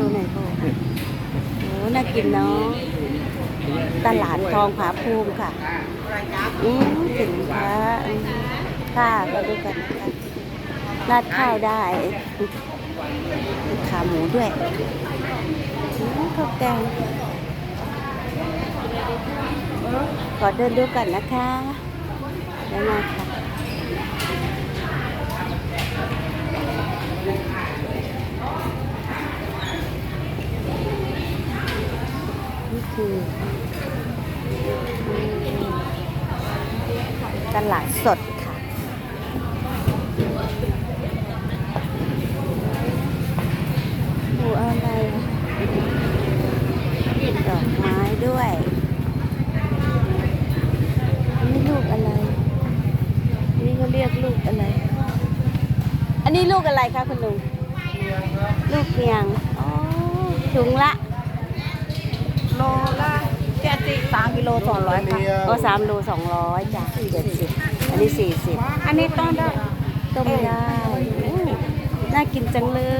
โอ้น่ากินเนาะตลาดทองผาภูมิค่ะ อืมถึงพระอืมค่ะมาดูกันนะคะราดข้าวได้ขาหมูด้วยอืมข้าวแกงขอเดินดูกันนะคะ แล้วมาค่ะ นี่คือตลาดสดค่ะ ดูอะไรดอกไม้ด้วยอันนี้ลูกอะไรอันนี้เขาเรียกลูกอะไร อันนี้ลูกอะไรคะคุณลุง ลูกเมียง อ๋อถุงละ โลละเจ็ดสิบสามกิโลสองร้อยค่ะ ก็สามโลสองร้อยจ้ะเจ็ดสิบอันนี้สี่สิบอันนี้ต้องได้ต้มได้อู้น่ากินจังเลย